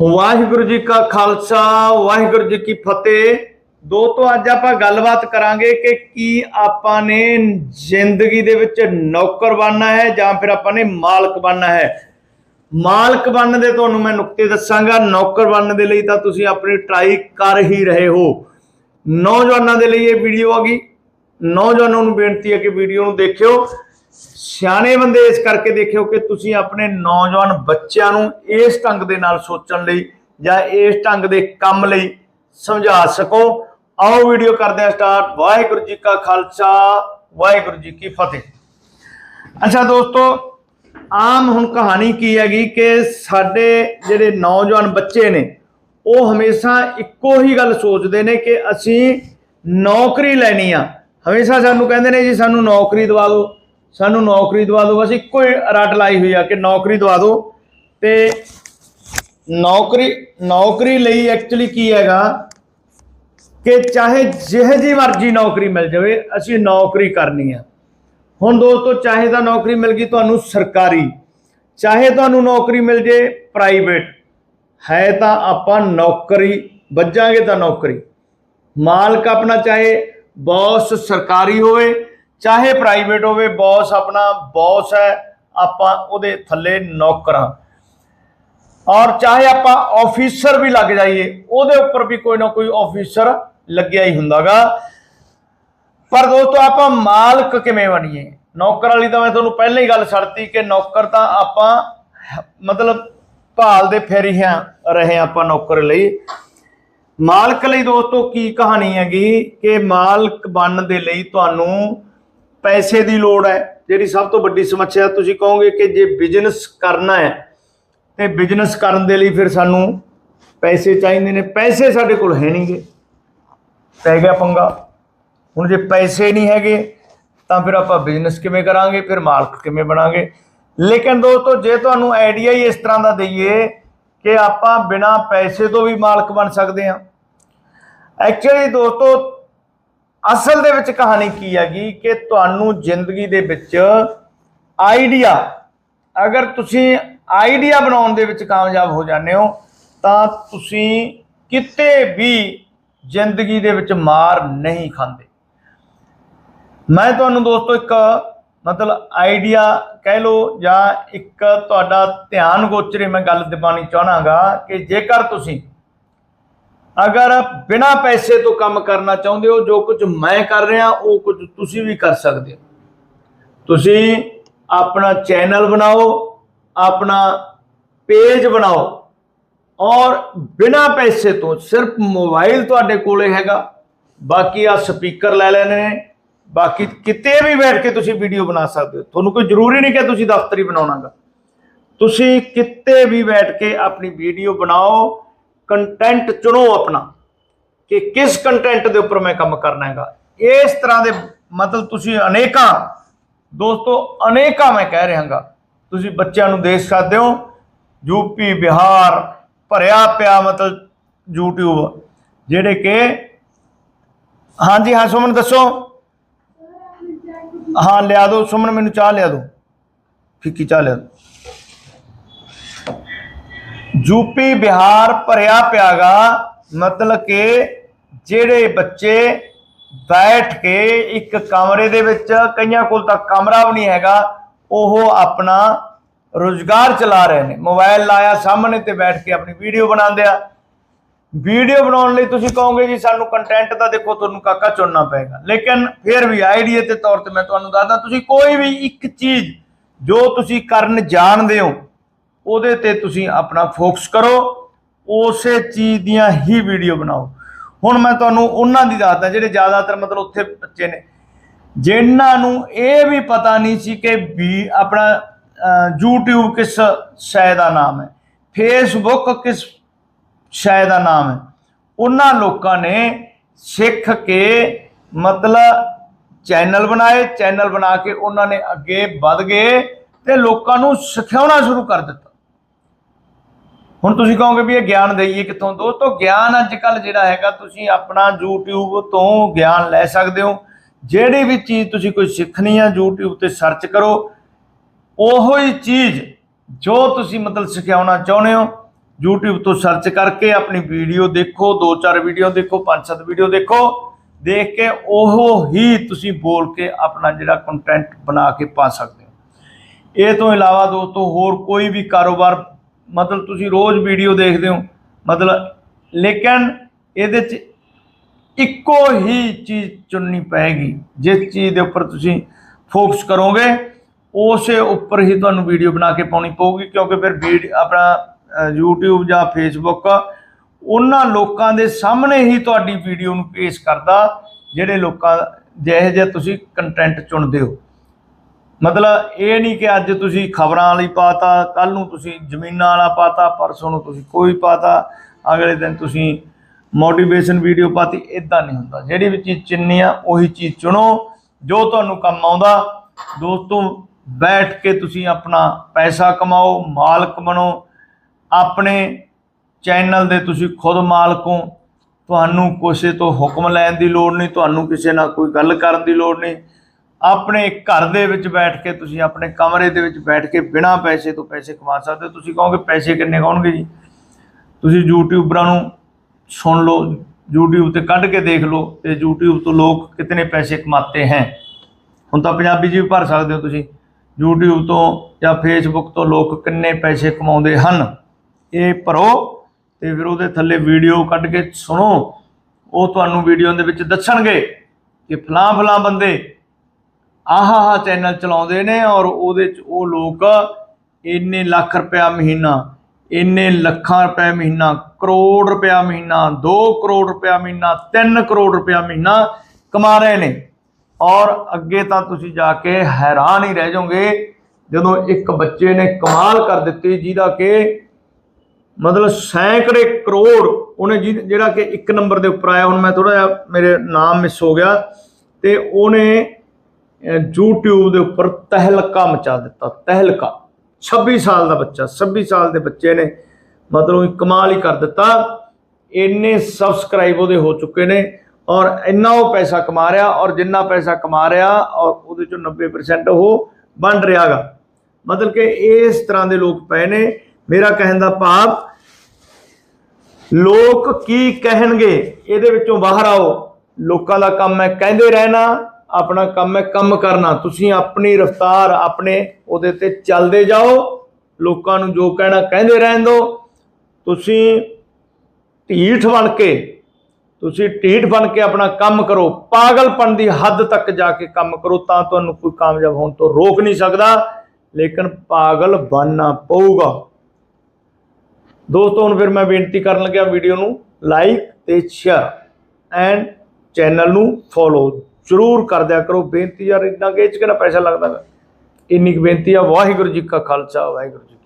ਵਾਹਿਗੁਰੂ ਜੀ ਕਾ ਖਾਲਸਾ, ਵਾਹਿਗੁਰੂ ਜੀ ਕੀ ਫਤਿਹ। ਦੋਸਤੋ, ਅੱਜ ਆਪਾਂ ਗੱਲਬਾਤ ਕਰਾਂਗੇ ਕਿ ਕੀ ਆਪਾਂ ਨੇ ਜ਼ਿੰਦਗੀ ਦੇ ਵਿੱਚ ਨੌਕਰ ਬਣਨਾ ਹੈ ਜਾਂ ਫਿਰ ਆਪਾਂ ਨੇ ਮਾਲਕ ਬਣਨਾ ਹੈ। ਮਾਲਕ ਬਣਨ ਦੇ ਤੁਹਾਨੂੰ ਮੈਂ ਨੁਕਤੇ ਦੱਸਾਂਗਾ। ਨੌਕਰ ਬਣਨ ਦੇ ਲਈ ਤਾਂ ਤੁਸੀਂ ਆਪਣੀ ਟਰਾਈ ਕਰ ਹੀ ਰਹੇ ਹੋ। ਨੌਜਵਾਨਾਂ ਦੇ ਲਈ ਇਹ ਵੀਡੀਓ ਆ ਗਈ। ਨੌਜਵਾਨਾਂ ਨੂੰ ਬੇਨਤੀ ਹੈ ਕਿ ਵੀਡੀਓ ਨੂੰ ਦੇਖਿਓ। ਸਿਆਣੇ ਬੰਦੇ ਇਸ ਕਰਕੇ ਦੇਖਿਓ ਕਿ ਤੁਸੀਂ ਆਪਣੇ ਨੌਜਵਾਨ ਬੱਚਿਆਂ ਨੂੰ ਇਸ ਢੰਗ ਦੇ ਨਾਲ ਸੋਚਣ ਲਈ ਜਾਂ ਇਸ ਢੰਗ ਦੇ ਕੰਮ ਲਈ ਸਮਝਾ ਸਕੋ। ਆਓ ਵੀਡੀਓ ਕਰਦੇ ਹਾਂ ਸਟਾਰਟ। ਵਾਹਿਗੁਰੂ ਜੀ ਕਾ ਖਾਲਸਾ, ਵਾਹਿਗੁਰੂ ਜੀ ਕੀ ਫਤਿਹ। ਅੱਛਾ ਦੋਸਤੋ, ਆਮ ਹੁਣ ਕਹਾਣੀ ਕੀ ਹੈਗੀ ਕਿ ਸਾਡੇ ਜਿਹੜੇ ਨੌਜਵਾਨ ਬੱਚੇ ਨੇ, ਉਹ ਹਮੇਸ਼ਾ ਇੱਕੋ ਹੀ ਗੱਲ ਸੋਚਦੇ ਨੇ ਕਿ ਅਸੀਂ ਨੌਕਰੀ ਲੈਣੀ ਆ। ਹਮੇਸ਼ਾ ਸਾਨੂੰ ਕਹਿੰਦੇ ਨੇ ਜੀ, ਸਾਨੂੰ ਨੌਕਰੀ ਦਵਾ ਦਿਓ। ਸਾਨੂੰ ਨੌਕਰੀ ਦਵਾ ਦਿਓ ਅਸੀਂ ਇੱਕੋ ਹੀ ਰੱਟ ਲਾਈ ਹੋਈ ਆ ਕਿ ਨੌਕਰੀ ਦਵਾ ਦਿਓ। ਤੇ ਨੌਕਰੀ ਨੌਕਰੀ ਲਈ ਐਕਚੁਅਲੀ ਕੀ ਹੈਗਾ ਕਿ ਚਾਹੇ ਜਿਹੇ ਜੀ ਮਰਜ਼ੀ ਨੌਕਰੀ ਮਿਲ ਜਾਵੇ, ਅਸੀਂ ਨੌਕਰੀ ਕਰਨੀ ਆ। ਹੁਣ ਦੋਸਤੋ, ਚਾਹੇ ਤਾਂ ਨੌਕਰੀ ਮਿਲ ਗਈ ਤੁਹਾਨੂੰ ਸਰਕਾਰੀ, ਚਾਹੇ ਤੁਹਾਨੂੰ ਨੌਕਰੀ ਮਿਲ ਜੇ ਪ੍ਰਾਈਵੇਟ, ਹੈ ਤਾਂ ਆਪਾਂ ਨੌਕਰੀ, ਵੱਜਾਂਗੇ ਤਾਂ ਨੌਕਰੀ। ਮਾਲਕ ਆਪਣਾ ਚਾਹੇ ਬੌਸ ਸਰਕਾਰੀ ਹੋਵੇ ਚਾਹੇ ਪ੍ਰਾਈਵੇਟ ਹੋਵੇ ਬੌਸ ਆਪਣਾ ਬੌਸ ਹੈ, ਆਪਾਂ ਉਹਦੇ ਥੱਲੇ ਨੌਕਰਾਂ ਔਰ ਚਾਹੇ ਆਪਾਂ ਆਫੀਸਰ ਵੀ ਲੱਗ ਜਾਈਏ, ਉਹਦੇ ਉੱਪਰ ਵੀ ਕੋਈ ਨਾ ਕੋਈ ਆਫੀਸਰ ਲੱਗਿਆ ਹੀ ਹੁੰਦਾਗਾ। ਪਰ ਦੋਸਤੋ, ਆਪਾਂ ਮਾਲਕ ਕਿਵੇਂ ਬਣੀਏ? ਨੌਕਰ ਵਾਲੀ ਤਾਂ ਮੈਂ ਤੁਹਾਨੂੰ ਪਹਿਲਾਂ ਹੀ ਗੱਲ ਛੱਡਤੀ ਕਿ ਨੌਕਰ ਤਾਂ ਆਪਾਂ ਮਤਲਬ ਭਾਲਦੇ ਫਿਰ ਹੀ ਹਾਂ, ਰਹੇ ਆਪਾਂ ਨੌਕਰ ਲਈ। ਮਾਲਕ ਲਈ ਦੋਸਤੋ, ਕੀ ਕਹਾਣੀ ਹੈਗੀ ਕਿ ਮਾਲਕ ਬਣਨ ਦੇ ਲਈ ਤੁਹਾਨੂੰ ਪੈਸੇ ਦੀ ਲੋੜ ਹੈ। ਜਿਹੜੀ ਸਭ ਤੋਂ ਵੱਡੀ ਸਮੱਸਿਆ ਤੁਸੀਂ ਕਹੋਗੇ ਕਿ ਜੇ ਬਿਜ਼ਨਸ ਕਰਨਾ ਹੈ, ਤੇ ਬਿਜ਼ਨਸ ਕਰਨ ਦੇ ਲਈ ਫਿਰ ਸਾਨੂੰ ਪੈਸੇ ਚਾਹੀਦੇ ਨੇ। ਪੈਸੇ ਸਾਡੇ ਕੋਲ ਹੈ ਨਹੀਂਗੇ। ਪੈ ਗਿਆ ਪੰਗਾ। ਹੁਣ ਜੇ ਪੈਸੇ ਨਹੀਂ ਹੈਗੇ, ਤਾਂ ਫਿਰ ਆਪਾਂ ਬਿਜ਼ਨਸ ਕਿਵੇਂ ਕਰਾਂਗੇ, ਫਿਰ ਮਾਲਕ ਕਿਵੇਂ ਬਣਾਂਗੇ। ਲੇਕਿਨ ਦੋਸਤੋ, ਜੇ ਤੁਹਾਨੂੰ ਆਈਡੀਆ ਹੀ ਇਸ ਤਰ੍ਹਾਂ ਦਾ ਦਈਏ ਕਿ ਆਪਾਂ ਬਿਨਾ ਪੈਸੇ ਤੋਂ ਵੀ ਮਾਲਕ ਬਣ ਸਕਦੇ ਹਾਂ। ਐਕਚੁਅਲੀ ਦੋਸਤੋ ਅਸਲ ਦੇ ਵਿੱਚ ਕਹਾਣੀ ਕੀ ਹੈਗੀ ਕਿ ਤੁਹਾਨੂੰ ਜ਼ਿੰਦਗੀ ਦੇ ਵਿੱਚ ਆਈਡੀਆ, ਅਗਰ ਤੁਸੀਂ ਆਈਡੀਆ ਬਣਾਉਣ ਦੇ ਵਿੱਚ ਕਾਮਯਾਬ ਹੋ ਜਾਂਦੇ ਹੋ, ਤਾਂ ਤੁਸੀਂ ਕਿਤੇ ਵੀ ਜ਼ਿੰਦਗੀ ਦੇ ਵਿੱਚ ਮਾਰ ਨਹੀਂ ਖਾਂਦੇ। ਮੈਂ ਤੁਹਾਨੂੰ ਦੋਸਤੋ ਇੱਕ ਮਤਲਬ ਆਈਡੀਆ ਕਹਿ ਲਓ ਜਾਂ ਇੱਕ ਤੁਹਾਡਾ ਧਿਆਨ ਗੋਚਰੇ ਮੈਂ ਗੱਲ ਦਿਵਾਉਣੀ ਚਾਹਣਾਗਾ ਕਿ ਜੇਕਰ ਤੁਸੀਂ ਅਗਰ ਬਿਨਾ ਪੈਸੇ ਤੋਂ ਕੰਮ ਕਰਨਾ ਚਾਹੁੰਦੇ ਹੋ, ਜੋ ਕੁਝ ਮੈਂ ਕਰ ਰਿਹਾ, ਉਹ ਕੁਝ ਤੁਸੀਂ ਵੀ ਕਰ ਸਕਦੇ ਹੋ। ਤੁਸੀਂ ਆਪਣਾ ਚੈਨਲ ਬਣਾਓ, ਆਪਣਾ ਪੇਜ ਬਣਾਓ ਔਰ ਬਿਨਾ ਪੈਸੇ ਤੋਂ ਸਿਰਫ ਮੋਬਾਈਲ ਤੁਹਾਡੇ ਕੋਲੇ ਹੈਗਾ। ਬਾਕੀ ਆ ਸਪੀਕਰ ਲੈ ਲੈਣੇ ਨੇ। ਬਾਕੀ ਕਿਤੇ ਵੀ ਬੈਠ ਕੇ ਤੁਸੀਂ ਵੀਡੀਓ ਬਣਾ ਸਕਦੇ ਹੋ। ਤੁਹਾਨੂੰ ਕੋਈ ਜ਼ਰੂਰੀ ਨਹੀਂ ਕਿ ਤੁਸੀਂ ਦਫ਼ਤਰ ਹੀ ਬਣਾਉਣਾਗਾ ਤੁਸੀਂ ਕਿਤੇ ਵੀ ਬੈਠ ਕੇ ਆਪਣੀ ਵੀਡੀਓ ਬਣਾਓ ਕੰਟੈਂਟ ਚੁਣੋ ਆਪਣਾ ਕਿ ਕਿਸ ਕੰਟੈਂਟ ਦੇ ਉੱਪਰ ਮੈਂ ਕੰਮ ਕਰਨਾ ਹੈਗਾ। ਇਸ ਤਰ੍ਹਾਂ ਦੇ ਮਤਲਬ ਤੁਸੀਂ ਅਨੇਕਾਂ, ਦੋਸਤੋ, ਅਨੇਕਾਂ ਮੈਂ ਕਹਿ ਰਿਹਾਗਾ ਤੁਸੀਂ ਬੱਚਿਆਂ ਨੂੰ ਦੇਖ ਸਕਦੇ ਹੋ ਯੂਪੀ ਬਿਹਾਰ, ਭਰਿਆ ਪਿਆ ਮਤਲਬ YouTube, ਜਿਹੜੇ ਕਿ ਹਾਂਜੀ, ਹਾਂ ਸੁਮਨ ਦੱਸੋ। ਹਾਂ, ਲਿਆ ਦਿਓ। ਸੁਮਨ, ਮੈਨੂੰ ਚਾਹ ਲਿਆ ਦਿਓ। ਫਿੱਕੀ ਚਾਹ ਲਿਆ ਦਿਓ। ਯੂਪੀ ਬਿਹਾਰ ਭਰਿਆ ਪਿਆਗਾ, ਮਤਲਬ ਕਿ ਜਿਹੜੇ ਬੱਚੇ ਬੈਠ ਕੇ ਇੱਕ ਕਮਰੇ ਦੇ ਵਿੱਚ, ਕਈਆਂ ਕੋਲ ਤਾਂ ਕਮਰਾ ਵੀ ਨਹੀਂ ਹੈਗਾ, ਉਹ ਆਪਣਾ ਰੋਜ਼ਗਾਰ ਚਲਾ ਰਹੇ ਨੇ। ਮੋਬਾਈਲ ਲਾਇਆ, ਸਾਹਮਣੇ ਤੇ ਬੈਠ ਕੇ ਆਪਣੀ ਵੀਡੀਓ ਬਣਾਉਂਦੇ ਆ। ਵੀਡੀਓ ਬਣਾਉਣ ਲਈ ਤੁਸੀਂ ਕਹੋਗੇ ਜੀ, ਸਾਨੂੰ ਕੰਟੈਂਟ ਦਾ ਦੇਖੋ, ਤੁਹਾਨੂੰ ਕਾਕਾ ਚੁਣਨਾ ਪਏਗਾ। ਲੇਕਿਨ ਫਿਰ ਵੀ ਆਈਡੀਆ ਦੇ ਤੌਰ ਤੇ ਮੈਂ ਤੁਹਾਨੂੰ ਦੱਸਦਾ, ਤੁਸੀਂ ਕੋਈ ਵੀ ਇੱਕ ਚੀਜ਼ ਜੋ ਤੁਸੀਂ ਕਰਨ ਜਾਣਦੇ ਹੋ ਉਹਦੇ ਤੇ ਤੁਸੀਂ ਆਪਣਾ ਫੋਕਸ ਕਰੋ ਉਸੇ ਚੀਜ਼ ਦੀਆਂ ਹੀ ਵੀਡੀਓ ਬਣਾਓ। ਹੁਣ ਮੈਂ ਤੁਹਾਨੂੰ ਉਹਨਾਂ ਦੀ ਦੱਸਦਾ ਜਿਹੜੇ ਜ਼ਿਆਦਾਤਰ ਮਤਲਬ ਉੱਥੇ ਬੱਚੇ ਨੇ ਜਿਨ੍ਹਾਂ ਨੂੰ ਇਹ ਵੀ ਪਤਾ ਨਹੀਂ ਸੀ ਕਿ ਵੀ ਆਪਣਾ ਅਹ, YouTube ਕਿਸ ਸ਼ੈ ਦਾ ਨਾਮ ਹੈ Facebook ਕਿਸ ਸ਼ੈ ਦਾ ਨਾਮ ਹੈ ਉਹਨਾਂ ਲੋਕਾਂ ਨੇ ਸਿੱਖ ਕੇ ਮਤਲਬ ਚੈਨਲ ਬਣਾਏ ਚੈਨਲ ਬਣਾ ਕੇ ਉਹਨਾਂ ਨੇ ਅੱਗੇ ਵਧ ਗਏ ਤੇ ਲੋਕਾਂ ਨੂੰ ਸਿਖਾਉਣਾ ਸ਼ੁਰੂ ਕਰ ਦਿੱਤਾ। ਹੁਣ ਤੁਸੀਂ ਕਹੋਗੇ ਵੀ ਇਹ ਗਿਆਨ ਦਈਏ ਕਿੱਥੋਂ? ਦੋਸਤੋ, ਗਿਆਨ ਅੱਜ ਕੱਲ ਜਿਹੜਾ ਹੈਗਾ, ਤੁਸੀਂ ਆਪਣਾ YouTube ਤੋਂ ਗਿਆਨ ਲੈ ਸਕਦੇ ਹੋ। ਜਿਹੜੀ ਵੀ ਚੀਜ਼ ਤੁਸੀਂ ਕੋਈ ਸਿੱਖਣੀ ਆ, YouTube ਤੇ ਸਰਚ ਕਰੋ, ਉਹੋ ਹੀ ਚੀਜ਼ ਜੋ ਤੁਸੀਂ ਮਤਲਬ ਸਿਖਾਉਣਾ ਚਾਹੁੰਦੇ ਹੋ, YouTube ਤੋਂ ਸਰਚ ਕਰਕੇ ਆਪਣੀ ਵੀਡੀਓ ਦੇਖੋ ਦੋ ਚਾਰ ਵੀਡੀਓ ਦੇਖੋ ਪੰਜ ਸੱਤ ਵੀਡੀਓ ਦੇਖੋ, ਦੇਖ ਕੇ ਉਹ ਹੀ ਤੁਸੀਂ ਬੋਲ ਕੇ ਆਪਣਾ ਜਿਹੜਾ ਕੰਟੈਂਟ ਬਣਾ ਕੇ ਪਾ ਸਕਦੇ ਹੋ। ਇਹ ਤੋਂ ਇਲਾਵਾ ਦੋਸਤੋ, ਹੋਰ ਕੋਈ ਵੀ ਕਾਰੋਬਾਰ ਮਤਲਬ ਤੁਸੀਂ ਰੋਜ਼ ਵੀਡੀਓ ਦੇਖਦੇ ਹੋ ਮਤਲਬ ਲੇਕਿਨ ਇਹਦੇ 'ਚ ਇੱਕੋ ਹੀ ਚੀਜ਼ ਚੁਣਨੀ ਪਏਗੀ ਜਿਸ ਚੀਜ਼ ਦੇ ਉੱਪਰ ਤੁਸੀਂ ਫੋਕਸ ਕਰੋਗੇ ਉਸੇ ਉੱਪਰ ਹੀ ਤੁਹਾਨੂੰ ਵੀਡੀਓ ਬਣਾ ਕੇ ਪਾਉਣੀ ਪਊਗੀ ਕਿਉਂਕਿ ਫਿਰ ਵੀਡ ਆਪਣਾ ਅ, YouTube ਜਾਂ Facebook ਉਹਨਾਂ ਲੋਕਾਂ ਦੇ ਸਾਹਮਣੇ ਹੀ ਤੁਹਾਡੀ ਵੀਡੀਓ ਨੂੰ ਪੇਸ਼ ਕਰਦਾ ਜਿਹੜੇ ਲੋਕਾਂ ਜਿਹੇ ਜਿਹੇ ਤੁਸੀਂ ਕੰਟੈਂਟ ਚੁਣਦੇ ਹੋ। ਮਤਲਬ ਇਹ ਨਹੀਂ ਕਿ ਅੱਜ ਤੁਸੀਂ ਖਬਰਾਂ ਵਾਲੀ ਪਾਤਾ ਕੱਲ ਨੂੰ ਤੁਸੀਂ ਜ਼ਮੀਨਾਂ ਵਾਲਾ ਪਾਤਾ, ਪਰਸੋਂ ਨੂੰ ਤੁਸੀਂ ਕੋਈ ਪਾਤਾ, ਅਗਲੇ ਦਿਨ ਤੁਸੀਂ ਮੋਟੀਵੇਸ਼ਨ ਵੀਡੀਓ ਪਾਤੀ ਇਦਾਂ ਨਹੀਂ ਹੁੰਦਾ। ਜਿਹੜੀ ਵੀ ਚੀਜ਼ ਚੁਣਨੀ ਆ, ਉਹੀ ਚੀਜ਼ ਚੁਣੋ, ਜੋ ਤੁਹਾਨੂੰ ਕੰਮ ਆਉਂਦਾ। ਦੋਸਤੋ, ਬੈਠ ਕੇ ਤੁਸੀਂ ਆਪਣਾ ਪੈਸਾ ਕਮਾਓ, ਮਾਲਕ ਬਣੋ। ਆਪਣੇ ਚੈਨਲ ਦੇ ਤੁਸੀਂ ਖੁਦ ਮਾਲਕ ਹੋ। ਤੁਹਾਨੂੰ ਕਿਸੇ ਤੋਂ ਹੁਕਮ ਲੈਣ ਦੀ ਲੋੜ ਨਹੀਂ, ਤੁਹਾਨੂੰ ਕਿਸੇ ਨਾਲ ਕੋਈ ਗੱਲ ਕਰਨ ਦੀ ਲੋੜ ਨਹੀਂ। ਆਪਣੇ ਘਰ ਦੇ ਵਿੱਚ ਬੈਠ ਕੇ ਤੁਸੀਂ ਆਪਣੇ ਕਮਰੇ ਦੇ ਵਿੱਚ ਬੈਠ ਕੇ ਬਿਨਾਂ ਪੈਸੇ ਤੋਂ ਪੈਸੇ ਕਮਾ ਸਕਦੇ ਹੋ। ਤੁਸੀਂ ਕਹੋਗੇ ਪੈਸੇ ਕਿੰਨੇ ਕੌਣਗੇ ਜੀ? ਤੁਸੀਂ ਯੂਟਿਊਬਰਾਂ ਨੂੰ ਸੁਣ ਲਓ YouTube ਤੇ ਕੱਢ ਕੇ ਦੇਖ ਲਓ ਤੇ YouTube ਤੋਂ ਲੋਕ ਕਿਤਨੇ ਪੈਸੇ ਕਮਾਤੇ ਹੈ। ਹੁਣ ਤਾਂ ਪੰਜਾਬੀ ਜੀ ਵੀ ਭਰ ਸਕਦੇ ਹੋ ਤੁਸੀਂ। YouTube ਤੋਂ ਜਾਂ Facebook ਤੋਂ ਲੋਕ ਕਿੰਨੇ ਪੈਸੇ ਕਮਾਉਂਦੇ ਹਨ। ਇਹ ਭਰੋ ਤੇ ਫਿਰ ਉਹਦੇ ਥੱਲੇ ਵੀਡੀਓ ਕੱਢ ਕੇ ਸੁਣੋ। ਉਹ ਤੁਹਾਨੂੰ ਵੀਡੀਓ ਦੇ ਵਿੱਚ ਦੱਸਣਗੇ ਕਿ ਫਲਾਂ ਫਲਾਂ ਬੰਦੇ ਆਹ ਆਹ ਚੈਨਲ ਚਲਾਉਂਦੇ ਨੇ ਔਰ ਉਹਦੇ ਚ ਉਹ ਲੋਕ ਇੰਨੇ ਲੱਖ ਰੁਪਇਆ ਮਹੀਨਾ, ਇੰਨੇ ਲੱਖਾਂ ਰੁਪਏ ਮਹੀਨਾ, ਕਰੋੜ ਰੁਪਇਆ ਮਹੀਨਾ 2 ਕਰੋੜ ਰੁਪਇਆ ਮਹੀਨਾ 3 ਕਰੋੜ ਰੁਪਇਆ ਮਹੀਨਾ ਕਮਾ ਰਹੇ ਨੇ। ਔਰ ਅੱਗੇ ਤਾਂ ਤੁਸੀਂ ਜਾ ਕੇ ਹੈਰਾਨ ਹੀ ਰਹਿ ਜਾਓਗੇ, ਜਦੋਂ ਇੱਕ ਬੱਚੇ ਨੇ ਕਮਾਲ ਕਰ ਦਿੱਤੀ ਜਿਹਦਾ ਕਿ ਮਤਲਬ ਸੈਂਕੜੇ ਕਰੋੜ ਉਹਨੇ ਜਿਹ- ਜਿਹੜਾ ਕਿ ਇੱਕ ਨੰਬਰ ਦੇ ਉੱਪਰ ਆਇਆ, ਹੁਣ ਮੈਂ ਥੋੜਾ ਜਿਹਾ ਮੇਰੇ ਨਾਮ ਮਿਸ ਹੋ ਗਿਆ, ਤੇ ਉਹਨੇ YouTube ਦੇ ਉੱਪਰ ਤਹਿਲਕਾ ਮਚਾ ਦਿੱਤਾ, ਤਹਿਲਕਾ। 26 ਸਾਲ ਦਾ ਬੱਚਾ 26 ਸਾਲ ਦੇ ਬੱਚੇ ਨੇ, ਮਤਲਬ ਕਮਾਲ ਹੀ ਕਰ ਦਿੱਤਾ। ਇੰਨੇ ਸਬਸਕ੍ਰਾਈਬ ਉਹਦੇ ਹੋ ਚੁੱਕੇ ਨੇ ਔਰ ਇੰਨਾ ਉਹ ਪੈਸਾ ਕਮਾ ਰਿਹਾ ਔਰ ਜਿੰਨਾ ਪੈਸਾ ਕਮਾ ਰਿਹਾ ਔਰ ਉਹਦੇ ਚੋਂ 90% ਉਹ ਵੰਡ ਰਿਹਾਗਾ। ਮਤਲਬ ਕਿ ਇਸ ਤਰ੍ਹਾਂ ਦੇ ਲੋਕ ਪਏ ਨੇ। ਮੇਰਾ ਕਹਿਣ ਦਾ ਭਾਵ, ਲੋਕ ਕੀ ਕਹਿਣਗੇ? ਇਹਦੇ ਵਿੱਚੋਂ ਬਾਹਰ ਆਓ। ਲੋਕਾਂ ਦਾ ਕੰਮ ਹੈ ਕਹਿੰਦੇ ਰਹਿਣਾ। ਆਪਣਾ ਕੰਮ ਹੈ ਕੰਮ ਕਰਨਾ। ਤੁਸੀਂ ਆਪਣੀ ਰਫਤਾਰ ਆਪਣੇ ਉਹਦੇ ਤੇ ਚੱਲਦੇ ਜਾਓ। ਲੋਕਾਂ ਨੂੰ ਜੋ ਕਹਿਣਾ ਕਹਿੰਦੇ ਰਹਿਣ ਦਿਓ। ਤੁਸੀਂ ਢੀਠ ਬਣ ਕੇ, ਤੁਸੀਂ ਢੀਠ ਬਣ ਕੇ ਆਪਣਾ ਕੰਮ ਕਰੋ। ਪਾਗਲਪਣ ਦੀ ਹੱਦ ਤੱਕ ਜਾ ਕੇ ਕੰਮ ਕਰੋ ਤਾਂ ਤੁਹਾਨੂੰ ਕੋਈ ਕਾਮਯਾਬ ਹੋਣ ਤੋਂ ਰੋਕ ਨਹੀਂ ਸਕਦਾ। ਲੇਕਿਨ ਪਾਗਲ ਬਣਨਾ ਪਊਗਾ। ਦੋਸਤੋ, ਹੁਣ ਫਿਰ ਮੈਂ ਬੇਨਤੀ ਕਰਨ ਲੱਗਿਆ ਵੀਡੀਓ ਨੂੰ ਲਾਈਕ ਤੇ ਸ਼ੇਅਰ ਐਂਡ ਚੈਨਲ ਨੂੰ ਫੋਲੋ ਜ਼ਰੂਰ ਕਰ ਦਿਆ ਕਰੋ, ਬੇਨਤੀ ਯਾਰ, ਇੰਨਾ ਕਿ ਇਹ 'ਚ ਕਿਹੜਾ ਪੈਸਾ ਲੱਗਦਾ ਗਾ। ਇੰਨੀ ਕੁ ਬੇਨਤੀ ਆ, ਵਾਹਿਗੁਰੂ ਜੀ ਕਾ ਖਾਲਸਾ, ਵਾਹਿਗੁਰੂ ਜੀ